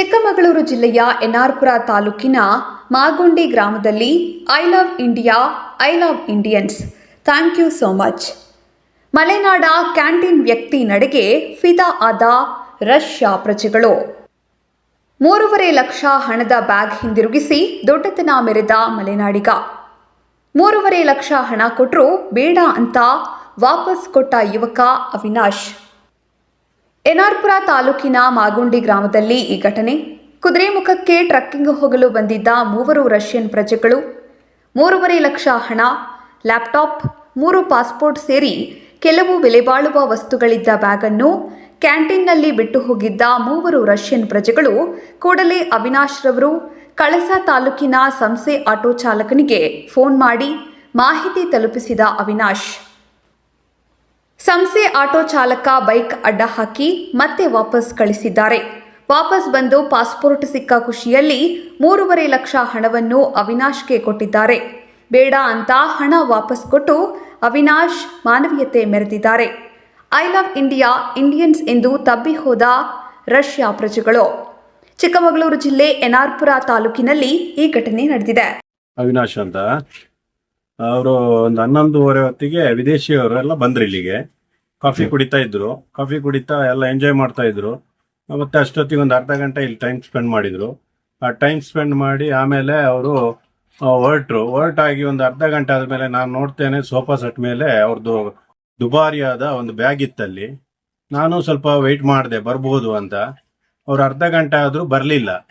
ಚಿಕ್ಕಮಗಳೂರು ಜಿಲ್ಲೆಯ ಎನ್ಆರ್ಪುರ ತಾಲೂಕಿನ ಮಾಗುಂಡಿ ಗ್ರಾಮದಲ್ಲಿ I love India I love Indians thank you so much ಮಲೆನಾಡ ಕ್ಯಾಂಟೀನ್ ವ್ಯಕ್ತಿ ನಡೆಗೆ ಫಿದಾ ಆದ ರಷ್ಯಾ ಪ್ರಜೆಗಳು ಮೂರುವರೆ ಲಕ್ಷ ಹಣದ ಬ್ಯಾಗ್ ಹಿಂದಿರುಗಿಸಿ ದೊಡ್ಡತನ ಮೆರೆದ ಮಲೆನಾಡಿಗ. ಮೂರುವರೆ ಲಕ್ಷ ಹಣ ಕೊಟ್ಟರು ಬೇಡ ಅಂತ ವಾಪಸ್ ಕೊಟ್ಟ ಯುವಕ ಅವಿನಾಶ್. ಎನ್ಆರ್ಪುರ ತಾಲೂಕಿನ ಮಾಗುಂಡಿ ಗ್ರಾಮದಲ್ಲಿ ಈ ಘಟನೆ. ಕುದುರೆಮುಖಕ್ಕೆ ಟ್ರಕ್ಕಿಂಗ್ ಹೋಗಲು ಬಂದಿದ್ದ ಮೂವರು ರಷ್ಯನ್ ಪ್ರಜೆಗಳು, ಮೂರುವರೆ ಲಕ್ಷ ಹಣ, ಲ್ಯಾಪ್ಟಾಪ್, ಮೂರು ಪಾಸ್ಪೋರ್ಟ್ ಸೇರಿ ಕೆಲವು ಬೆಲೆಬಾಳುವ ವಸ್ತುಗಳಿದ್ದ ಬ್ಯಾಗನ್ನು ಕ್ಯಾಂಟೀನ್ನಲ್ಲಿ ಬಿಟ್ಟು ಹೋಗಿದ್ದ ಮೂವರು ರಷ್ಯನ್ ಪ್ರಜೆಗಳು ಕೂಡಲೇ ಅವಿನಾಶ್ ರವರು, ಕಳಸ ತಾಲೂಕಿನ ಸಂಸೆ ಆಟೋ ಚಾಲಕನಿಗೆ ಫೋನ್ ಮಾಡಿ ಮಾಹಿತಿ ತಲುಪಿಸಿದ ಅವಿನಾಶ್. ಸಂಸೆ ಆಟೋ ಚಾಲಕ ಬೈಕ್ ಅಡ್ಡ ಹಾಕಿ ಮತ್ತೆ ವಾಪಸ್ ಕಳಿಸಿದ್ದಾರೆ. ವಾಪಸ್ ಬಂದು ಪಾಸ್ಪೋರ್ಟ್ ಸಿಕ್ಕ ಖುಷಿಯಲ್ಲಿ ಮೂರುವರೆ ಲಕ್ಷ ಹಣವನ್ನು ಅವಿನಾಶ್ಗೆ ಕೊಟ್ಟಿದ್ದಾರೆ. ಬೇಡ ಅಂತ ಹಣ ವಾಪಸ್ ಕೊಟ್ಟು ಅವಿನಾಶ್ ಮಾನವೀಯತೆ ಮೆರೆದಿದ್ದಾರೆ. ಐ ಲವ್ ಇಂಡಿಯಾ ಇಂಡಿಯನ್ಸ್ ಎಂದು ತಬ್ಬಿ ಹೋದ ರಷ್ಯಾ ಪ್ರಜೆಗಳು. ಚಿಕ್ಕಮಗಳೂರು ಜಿಲ್ಲೆ ಎನ್ಆರ್ಪುರ ತಾಲೂಕಿನಲ್ಲಿ ಈ ಘಟನೆ ನಡೆದಿದೆ. ಅವಿನಾಶ್ ಅಂತ. ಅವರು ಒಂದು ಹನ್ನೊಂದುವರೆ ಹೊತ್ತಿಗೆ ವಿದೇಶಿಯವರೆಲ್ಲ ಬಂದ್ರು ಇಲ್ಲಿಗೆ. ಕಾಫಿ ಕುಡಿತಾ ಇದ್ರು. ಕಾಫಿ ಕುಡಿತಾ ಎಲ್ಲ ಎಂಜಾಯ್ ಮಾಡ್ತಾ ಇದ್ರು. ಮತ್ತೆ ಅಷ್ಟೊತ್ತಿಗೆ ಒಂದು ಅರ್ಧ ಗಂಟೆ ಇಲ್ಲಿ ಟೈಮ್ ಸ್ಪೆಂಡ್ ಮಾಡಿದ್ರು. ಆ ಟೈಮ್ ಸ್ಪೆಂಡ್ ಮಾಡಿ ಆಮೇಲೆ ಅವರು ಹೊರಟ್ರು. ಹೊರಟಾಗಿ ಒಂದು ಅರ್ಧ ಗಂಟೆ ಆದ್ಮೇಲೆ ನಾನು ನೋಡ್ತೇನೆ ಸೋಫಾ ಸೆಟ್ ಮೇಲೆ ಅವ್ರದ್ದು ದುಬಾರಿಯಾದ ಒಂದು ಬ್ಯಾಗ್ ಇತ್ತಲ್ಲಿ. ನಾನು ಸ್ವಲ್ಪ ವೆಯ್ಟ್ ಮಾಡಿದೆ ಬರ್ಬೋದು ಅಂತ. ಅವ್ರು ಅರ್ಧ ಗಂಟೆ ಆದರೂ ಬರಲಿಲ್ಲ.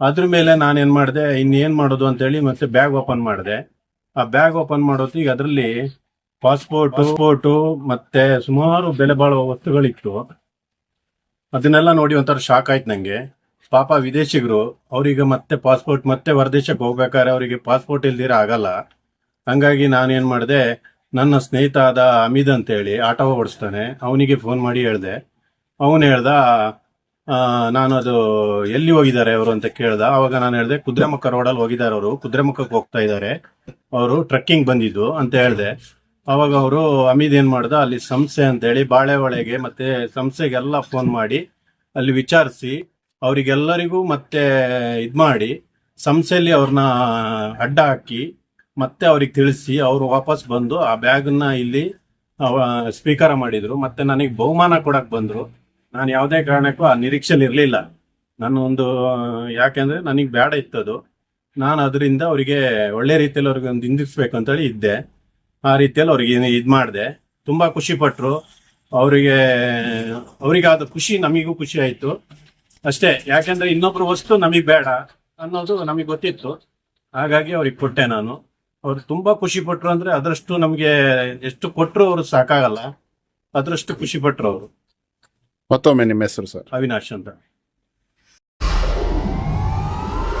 ಅದ್ರ ಮೇಲೆ ನಾನೇನು ಮಾಡಿದೆ ಇನ್ನೇನು ಮಾಡೋದು ಅಂತೇಳಿ ಮತ್ತೆ ಬ್ಯಾಗ್ ಓಪನ್ ಮಾಡಿದೆ. ಆ ಬ್ಯಾಗ್ ಓಪನ್ ಮಾಡೋತ್ತಿಗೆ ಅದರಲ್ಲಿ ಪಾಸ್ಪೋರ್ಟ್ ಪಾಸ್ಪೋರ್ಟು ಮತ್ತೆ ಸುಮಾರು ಬೆಲೆ ಬಾಳುವ ವಸ್ತುಗಳಿತ್ತು. ಅದನ್ನೆಲ್ಲ ನೋಡಿ ಒಂಥರ ಶಾಕ್ ಆಯ್ತು ನಂಗೆ. ಪಾಪ ವಿದೇಶಿಗರು, ಅವರಿಗೆ ಮತ್ತೆ ಪಾಸ್ಪೋರ್ಟ್ ಮತ್ತೆ ಹೊರದೇಶಕ್ಕೆ ಹೋಗ್ಬೇಕಾದ್ರೆ ಅವರಿಗೆ ಪಾಸ್ಪೋರ್ಟ್ ಇಲ್ದಿರ ಆಗಲ್ಲ. ಹಂಗಾಗಿ ನಾನೇನ್ ಮಾಡಿದೆ, ನನ್ನ ಸ್ನೇಹಿತ ಆದ ಅಮಿದ್ ಅಂತೇಳಿ ಆಟೋ ಓಡಿಸ್ತಾನೆ. ಅವನಿಗೆ ಫೋನ್ ಮಾಡಿ ಹೇಳ್ದೆ. ಅವನು ಹೇಳ್ದ ನಾನು ಅದು ಎಲ್ಲಿ ಹೋಗಿದ್ದಾರೆ ಅವರು ಅಂತ ಕೇಳ್ದ. ಅವಾಗ ನಾನು ಹೇಳ್ದೆ, ಕುದುರೆಮುಖ ರೋಡಲ್ಲಿ ಹೋಗಿದ್ದಾರೆ ಅವರು. ಕುದುರೆಮುಖಕ್ಕೆ ಹೋಗ್ತಾ ಇದ್ದಾರೆ. ಅವರು ಟ್ರೆಕ್ಕಿಂಗ್ ಬಂದಿದ್ದು ಅಂತ ಹೇಳ್ದೆ. ಅವಾಗ ಅವರು ಅಮಿದ್ ಏನ್ ಮಾಡ್ದ, ಅಲ್ಲಿ ಸಂಸ್ಥೆ ಅಂತೇಳಿ ಬಾಳೆಹೊಳೆಗೆ ಮತ್ತೆ ಸಂಸ್ಥೆಗೆಲ್ಲ ಫೋನ್ ಮಾಡಿ, ಅಲ್ಲಿ ವಿಚಾರಿಸಿ, ಅವರಿಗೆಲ್ಲರಿಗೂ ಮತ್ತೆ ಇದ್ ಮಾಡಿ, ಸಂಸ್ಥೆಯಲ್ಲಿ ಅವ್ರನ್ನ ಅಡ್ಡ ಹಾಕಿ, ಮತ್ತೆ ಅವ್ರಿಗೆ ತಿಳಿಸಿ, ಅವರು ವಾಪಸ್ ಬಂದು ಆ ಬ್ಯಾಗ್ನ ಇಲ್ಲಿ ಸ್ವೀಕಾರ ಮಾಡಿದ್ರು. ಮತ್ತೆ ನನಗೆ ಬಹುಮಾನ ಕೊಡಕ್ ಬಂದ್ರು. ನಾನು ಯಾವುದೇ ಕಾರಣಕ್ಕೂ ಆ ನಿರೀಕ್ಷೆಲಿ ಇರಲಿಲ್ಲ. ನಾನು ಒಂದು, ಯಾಕೆಂದ್ರೆ ನನಗೆ ಬೇಡ ಇತ್ತದು. ನಾನು ಅದರಿಂದ ಅವರಿಗೆ ಒಳ್ಳೆ ರೀತಿಯಲ್ಲಿ ಅವ್ರಿಗೆ ಒಂದು ಹಿಂದಿಸ್ಬೇಕು ಅಂತೇಳಿ ಇದ್ದೆ. ಆ ರೀತಿಯಲ್ಲಿ ಅವ್ರಿಗೆ ಇದು ಮಾಡಿದೆ. ತುಂಬಾ ಖುಷಿ ಪಟ್ರು. ಅವರಿಗೆ ಅವರಿಗಾದ ಖುಷಿ ನಮಗೂ ಖುಷಿ ಆಯ್ತು. ಅಷ್ಟೇ ಯಾಕೆಂದ್ರೆ ಇನ್ನೊಬ್ರು ವಸ್ತು ನಮಗೆ ಬೇಡ ಅನ್ನೋದು ನಮಗೆ ಗೊತ್ತಿತ್ತು. ಹಾಗಾಗಿ ಅವ್ರಿಗೆ ಕೊಟ್ಟೆ ನಾನು. ಅವ್ರು ತುಂಬಾ ಖುಷಿ ಪಟ್ರು ಅಂದ್ರೆ ಅದರಷ್ಟು ನಮಗೆ ಎಷ್ಟು ಕೊಟ್ಟರು ಅವರು ಸಾಕಾಗಲ್ಲ. ಅದರಷ್ಟು ಖುಷಿ ಪಟ್ರು ಅವರು. ಮತ್ತೊಮ್ಮೆ ನಿಮ್ಮ ಹೆಸರು ಸರ್. ಅವಿನಾಶ್ ಅಂತ.